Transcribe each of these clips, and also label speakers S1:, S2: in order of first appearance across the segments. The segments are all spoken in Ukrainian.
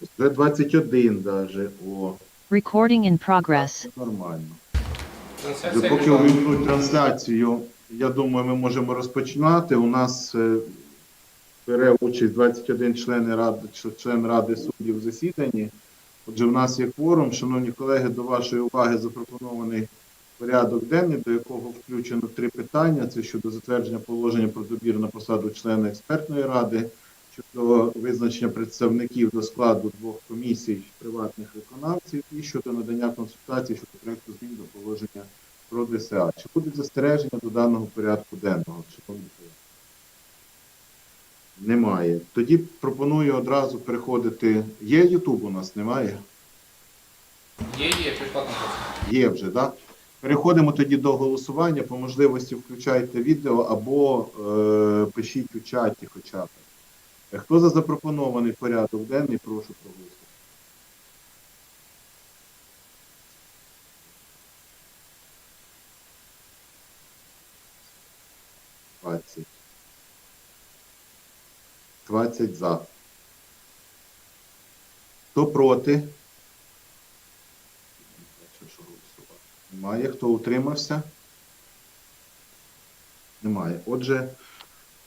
S1: Вже 21 даже. О,
S2: Recording in progress.
S1: це нормально.
S3: Трансляція
S1: Поки увімкнуть трансляцію, я думаю, ми можемо розпочинати. У нас е, бере участь 21 члени ради, член ради суддів в засіданні. Отже, в нас є кворум. Шановні колеги, до вашої уваги запропонований порядок денний, до якого включено три питання: це щодо затвердження положення про добір на посаду члена експертної ради, щодо визначення представників до складу двох комісій приватних виконавців і щодо надання консультацій щодо проекту змін до положення про ДСА. Чи будуть застереження до даного порядку денного? Немає. Тоді пропоную одразу переходити. Є Ютуб у нас, немає?
S3: Є, є, прикладно.
S1: Є вже, так? Переходимо тоді до голосування. По можливості включайте відео або е, пишіть у чаті хоча б. Хто за запропонований порядок денний, прошу проголосувати. Двадцять. Двадцять за. Хто проти? Немає. Хто утримався? Немає. Отже,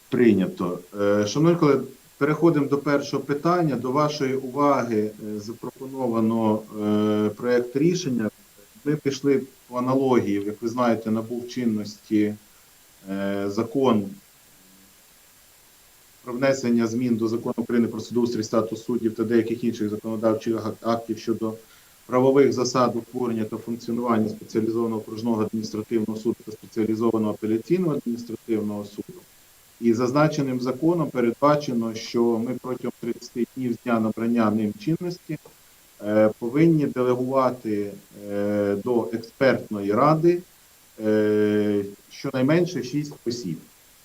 S1: прийнято. Е, Шановні колеги, переходимо до першого питання. До вашої уваги е, запропоновано е, проект рішення. Ми пішли по аналогії, як ви знаєте, набув чинності е, закон про внесення змін до закону України про судоустрій статус суддів та деяких інших законодавчих актів щодо правових засад утворення та функціонування спеціалізованого окружного адміністративного суду та спеціалізованого апеляційного адміністративного суду. І зазначеним законом передбачено, що ми протягом 30 днів з дня набрання ним чинності е, повинні делегувати е, до експертної ради е, щонайменше 6 осіб,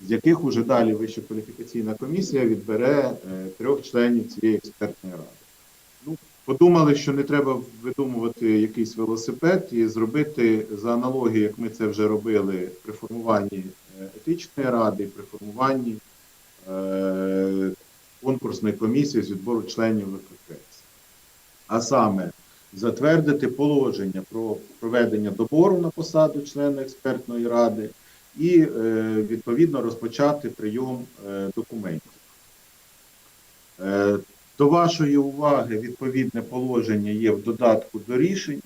S1: з яких уже далі Вища кваліфікаційна комісія відбере трьох членів цієї експертної ради. Ну, подумали, що не треба видумувати якийсь велосипед і зробити за аналогією, як ми це вже робили при формуванні етичної ради, при формуванні е, конкурсної комісії з відбору членів ВККС. А саме затвердити положення про проведення добору на посаду члена експертної ради і е, відповідно розпочати прийом е, документів. До вашої уваги відповідне положення є в додатку до рішення.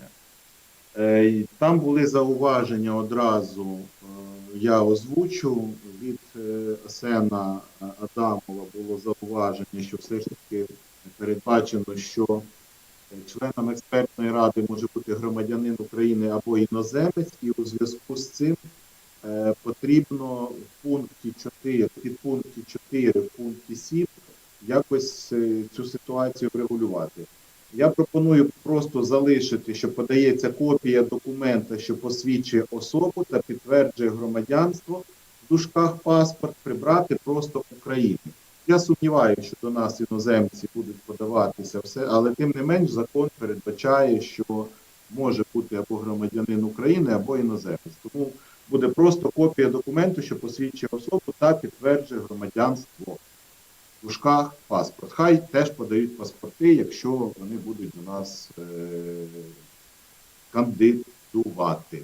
S1: Там були зауваження одразу, я озвучу від е, Асена Адамова було зауваження, що все ж таки передбачено, що е, членом експертної ради може бути громадянин України або іноземець, і у зв'язку з цим е, потрібно в пункті 4, під пункті 4, в пункті 7 якось цю ситуацію врегулювати. Я пропоную просто залишити, що подається копія документа, що посвідчує особу та підтверджує громадянство в дужках паспорт, прибрати просто України. Я сумніваюся, що до нас іноземці будуть подаватися все, але тим не менш закон передбачає, що може бути або громадянин України, або іноземець. Тому буде просто копія документу, що посвідчує особу та підтверджує громадянство в дужках паспорт. Хай теж подають паспорти, якщо вони будуть до нас е- кандидувати.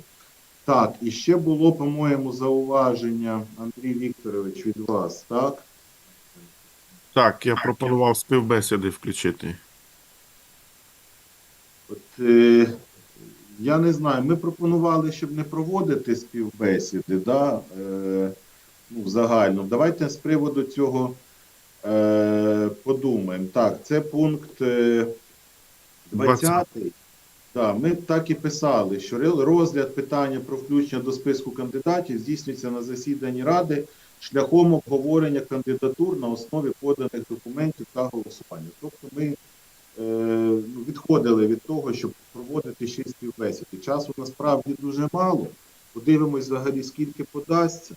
S1: Так, і ще було, по-моєму, зауваження, Андрій Вікторович, від вас, так?
S4: Так, я пропонував співбесіди включити.
S1: От, е, я не знаю, ми пропонували, щоб не проводити співбесіди, да, е, ну, загально. Давайте з приводу цього подумаємо. Так, це пункт е, 20. Да, ми так і писали, що розгляд питання про включення до списку кандидатів здійснюється на засіданні Ради шляхом обговорення кандидатур на основі поданих документів та голосування. Тобто ми е, ну, відходили від того, щоб проводити ще співбесіди. Часу насправді дуже мало. Подивимось взагалі, скільки подасться.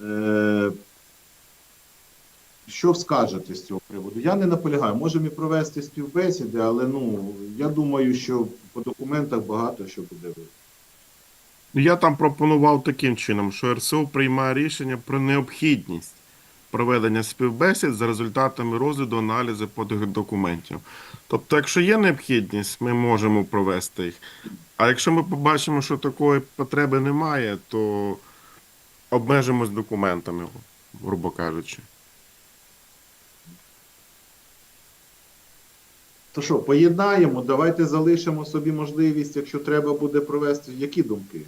S1: Е, що скажете з цього приводу? Я не наполягаю. Можемо і провести співбесіди, але ну я думаю, що по документах багато що буде видно.
S4: Я там пропонував таким чином, що РСУ приймає рішення про необхідність проведення співбесід за результатами розгляду аналізу поданих документів. Тобто, якщо є необхідність, ми можемо провести їх. А якщо ми побачимо, що такої потреби немає, то обмежимось документами, грубо кажучи.
S1: То що, поєднаємо, давайте залишимо собі можливість, якщо треба буде провести. Які думки?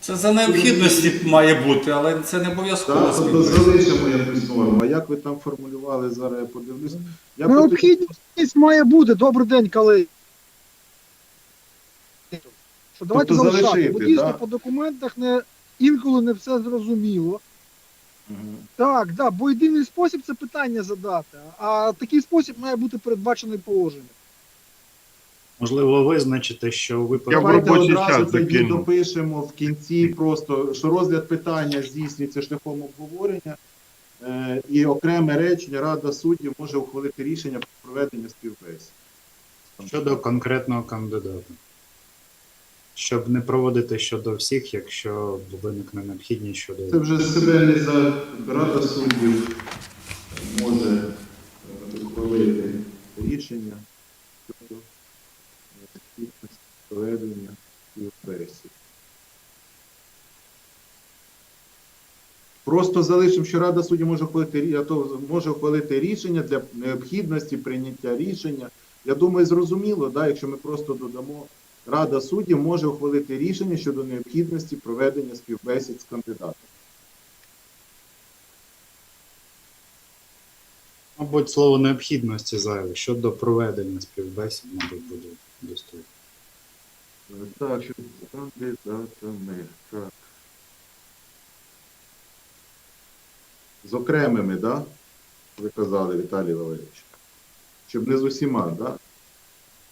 S5: Це за необхідності має бути, але це не обов'язково.
S1: Так,
S5: співбесіда.
S1: залишимо якусь норму. А як ви там формулювали зараз, я подивлюсь. Я
S6: Необхідність має бути. Добрий день, колеги. Що давайте
S1: Тобто
S6: залишати, бо дійсно
S1: да?
S6: по документах не, інколи не все зрозуміло.
S1: Мгм.
S6: Так, да, бо єдиний спосіб це питання задати. А такий спосіб має бути передбачений положенням.
S7: Можливо, визначити, що
S4: Я
S1: Давайте одразу
S4: час
S1: тоді допишемо в кінці просто, що розгляд питання здійснюється шляхом обговорення, е, і окреме речення Рада суддів може ухвалити рішення про проведення співбесід.
S7: щодо конкретного кандидата. Щоб не проводити щодо всіх, якщо виникне необхідність щодо
S1: Це вже за Рада суддів може е, ухвалити рішення щодо необхідності проведення співбесід. Просто залишимо, що Рада суддів може ухвалити, може ухвалити рішення для необхідності прийняття рішення. Я думаю, зрозуміло, да, якщо ми просто додамо, Рада суддів може ухвалити рішення щодо необхідності проведення співбесід з кандидатом.
S7: Мабуть, слово необхідності зайве. Щодо проведення співбесід, мабуть, буде достатньо.
S1: Так, що з кандидатами. Так. З окремими, да? Ви казали, Віталій Валерійович. Щоб не з усіма, да?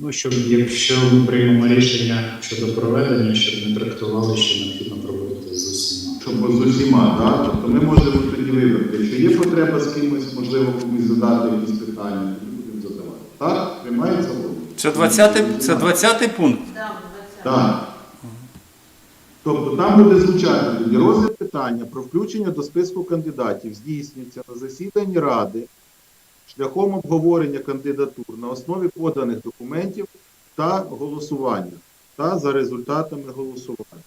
S7: Ну, щоб якщо ми приймемо рішення щодо проведення, щоб не трактували, що необхідно проводити з усіма.
S1: Щоб з усіма, да? Тобто ми можемо тоді вибрати. Якщо є потреба з кимось, можливо, комусь задати якісь питання, тоді будемо задавати. Так? Приймається логіка?
S5: Це 20 це 20 пункт.
S1: Так. Тобто там буде звучати тоді розгляд питання про включення до списку кандидатів здійснюється на засіданні Ради шляхом обговорення кандидатур на основі поданих документів та голосування та за результатами голосування.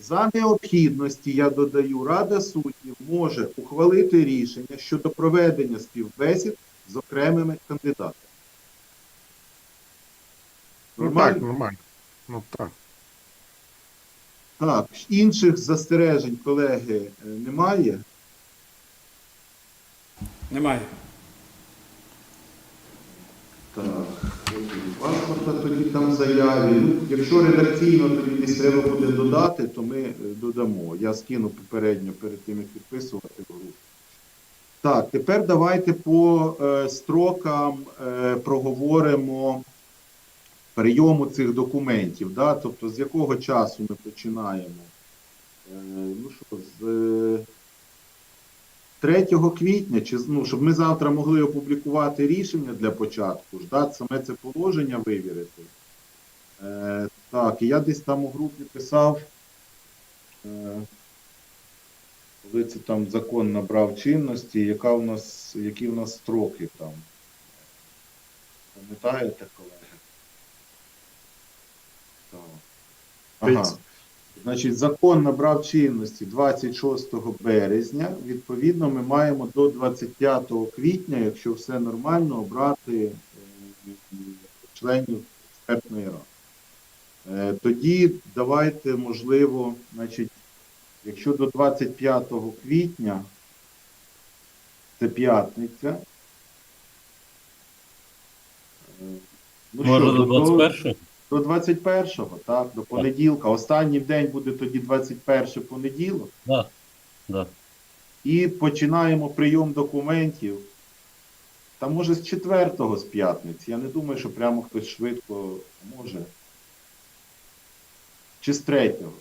S1: За необхідності, я додаю, Рада суддів може ухвалити рішення щодо проведення співбесід з окремими кандидатами.
S4: Ну
S1: Нормально?
S4: так, нормально. Ну так.
S1: Так, інших застережень, колеги, е, немає.
S5: Немає.
S1: Так, паспорта тоді там заяві. Якщо редакційно тоді десь треба буде додати, то ми е, додамо. Я скину попередньо перед тим, як підписувати групу. Так, тепер давайте по е, строкам е, проговоримо прийому цих документів. Да? Тобто, з якого часу ми починаємо? Е, ну що, з е, 3 квітня, чи ну, щоб ми завтра могли опублікувати рішення для початку, ждати саме це положення вивірити. Е, так, я десь там у групі писав, е, коли це там закон набрав чинності, яка у нас, які у нас строки там. Пам'ятаєте, колеги? Так. Ага. Значить, закон набрав чинності 26 березня. Відповідно, ми маємо до 25 квітня, якщо все нормально, обрати е, членів експертної ради. Е, Тоді давайте, можливо, значить, якщо до 25 квітня, це п'ятниця. е, Ну,
S8: Може
S1: що,
S8: до 21-го?
S1: До 21-го, так, до понеділка. Останній день буде тоді 21 понеділок.
S8: Да. Да.
S1: І починаємо прийом документів. Та може з 4-го з п'ятниці. Я не думаю, що прямо хтось швидко може. Чи з 3-го.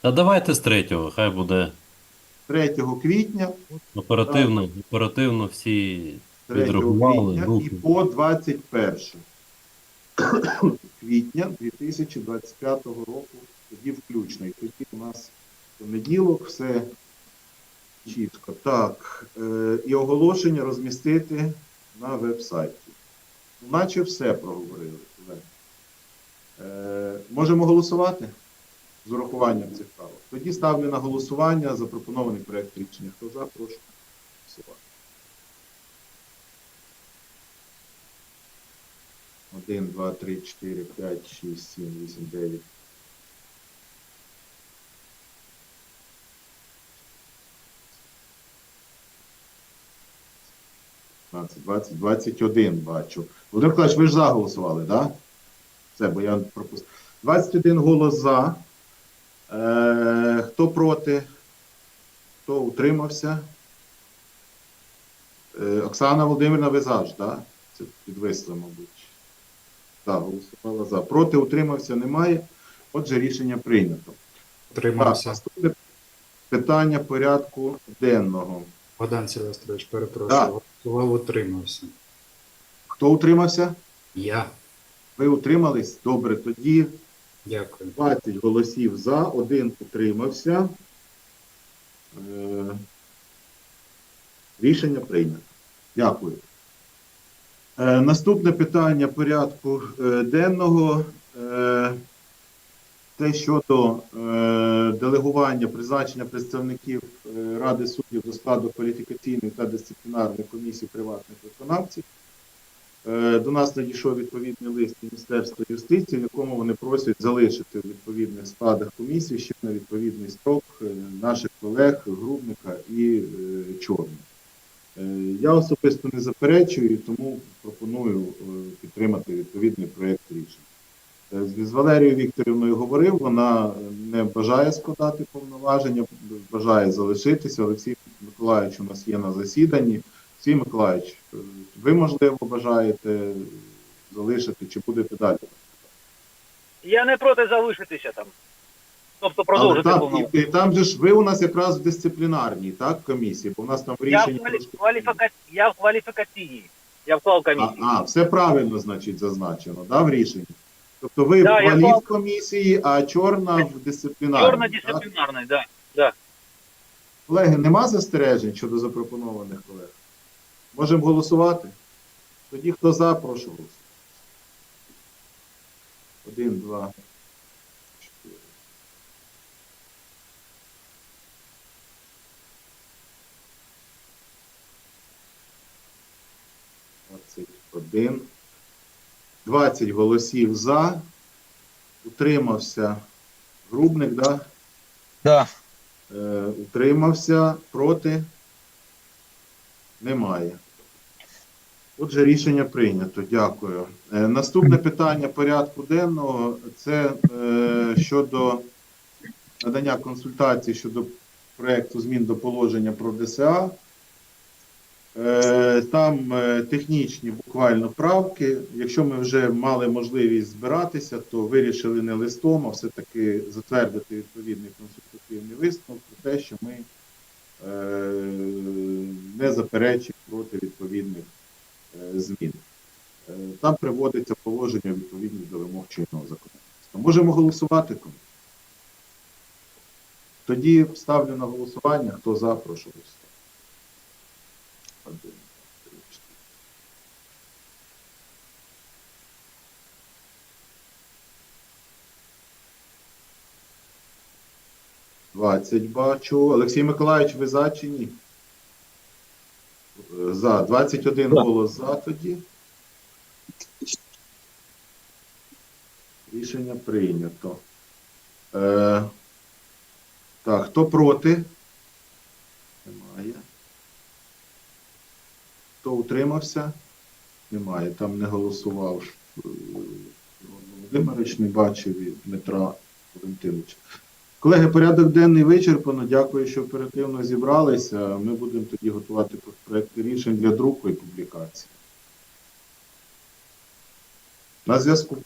S8: Та давайте з третього, хай буде
S1: 3 квітня,
S8: оперативно, оперативно всі
S1: 3
S8: Відрахували,
S1: квітня і по 21 квітня 2025 року тоді включно. І тоді у нас понеділок, все чітко. Так, е, і оголошення розмістити на веб-сайті. Ну, Наче все проговорили. Е, можемо голосувати з урахуванням цих правил. Тоді ставлю на голосування запропонований проект рішення. Хто за, прошу голосувати. Один, два, три, чотири, п'ять, шість, сім, вісім, дев'ять. 15, 20, 21 бачу. Володимир Миколаївич, ви ж за голосували, так? Да? Це, бо я пропустив. 21 голос за. Е, хто проти? Хто утримався? Е, Оксана Володимирівна, ви за так? Це підвисли, мабуть. Так, голосувала за. Проти утримався немає. Отже, рішення прийнято.
S7: Утримався.
S1: наступне питання порядку денного.
S7: Богдан Сильвестрович, перепрошую.
S1: Да.
S7: Голосував, утримався.
S1: Хто утримався?
S7: Я.
S1: Ви утримались? Добре, тоді
S7: Дякую.
S1: 20 голосів за, один утримався. Е, Рішення прийнято. Дякую. Е, Наступне питання порядку е, денного. е, Це щодо делегування призначення представників Ради суддів до складу кваліфікаційної та дисциплінарної комісії приватних виконавців. До нас надійшов відповідний лист Міністерства юстиції, в якому вони просять залишити в відповідних складах комісії ще на відповідний строк наших колег Грубника і Чорного. Е, Я особисто не заперечую, і тому пропоную е, підтримати відповідний проєкт рішення. Е, З Валерією Вікторівною говорив, вона не бажає складати повноваження, бажає залишитися. Олексій Миколаївич у нас є на засіданні. Олексій Миколаївич, ви, можливо, бажаєте залишити чи будете далі?
S9: Я не проти залишитися там. Тобто
S1: Але
S9: продовжити
S1: там,
S9: повноваження.
S1: і, і там же ж ви у нас якраз в дисциплінарній так, комісії, бо у нас там
S9: Я, в квалі... кваліфіка... я в кваліфікаційній. Я вклав
S1: А,
S9: комісію.
S1: а, все правильно, значить, зазначено, да, в рішенні. Тобто ви
S9: Да,
S1: в
S9: я
S1: кваліф комісії, а чорна в дисциплінарній.
S9: Чорно
S1: так?
S9: дисциплінарний, так. Да.
S1: Колеги, нема застережень щодо запропонованих колег? Можемо голосувати? Тоді хто за, прошу голосувати. Один, два, 1. 20 голосів за. Утримався. Грубник, да?
S9: Да.
S1: Е, Утримався. Проти? Немає. Отже, рішення прийнято. Дякую. Е, наступне питання порядку денного це е, щодо надання консультації щодо проєкту змін до положення про ДСА. Е, Там е, технічні буквально правки. Якщо ми вже мали можливість збиратися, то вирішили не листом, а все-таки затвердити відповідний консультативний висновок про те, що ми е, не заперечуємо проти відповідних змін. Там приводиться положення відповідні до вимог чинного законодавства. Можемо голосувати? колеги? Тоді ставлю на голосування. Хто за, прошу голосувати. Один, 20 бачу. Олексій Миколаївич, ви за чи ні? За. 21 да. голос за тоді. Рішення прийнято. Е, Так, хто проти? Немає. Хто утримався? Немає. Там не голосував е, Володимирович, не бачив і Дмитра Валентиновича. Колеги, порядок денний вичерпано. Дякую, що оперативно зібралися. Ми будемо тоді готувати проєкт рішень для друку і публікації. На зв'язку.